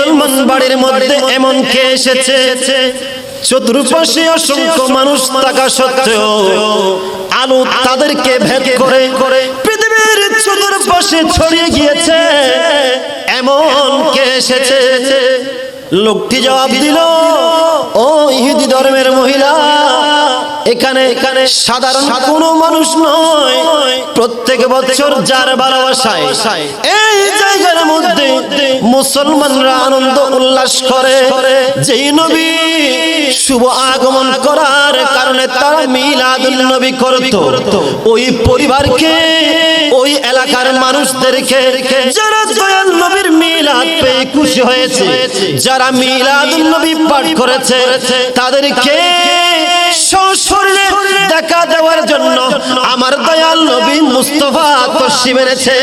মুসলমান বাড়ির মধ্যে এমন কে এসেছে? চতুর্পাশে অসংখ্য মানুষ থাকা সত্ত্বেও আলো তাদেরকে ভেদ করে করে পৃথিবীর চতুর্পাশে ছড়িয়ে গিয়েছে। এমন কে এসেছে? লোকটি জবাব দিল ও ইহুদি ধর্মের মহিলা এখানে এখানে সাধারণ কোনো মানুষ নয়। প্রত্যেক বছর যার ভালোবাসায় এই জায়গার মধ্যে মুসলমানরা আনন্দ উল্লাস করে। যেই নবী শুভ আগমন করার কারণে তারা মিলাদুল নবী করত। ওই পরিবারকে, ওই এলাকার মানুষদেরকে যারা দয়াল নবীর মিলাদ পেয়ে খুশি হয়েছে, যারা মিলাদুল নবী পাঠ করেছে, তাদেরকে সশরীরে দেখা দেওয়ার জন্য আমার দয়াল নবী মুস্তফা তশরিফ এনেছে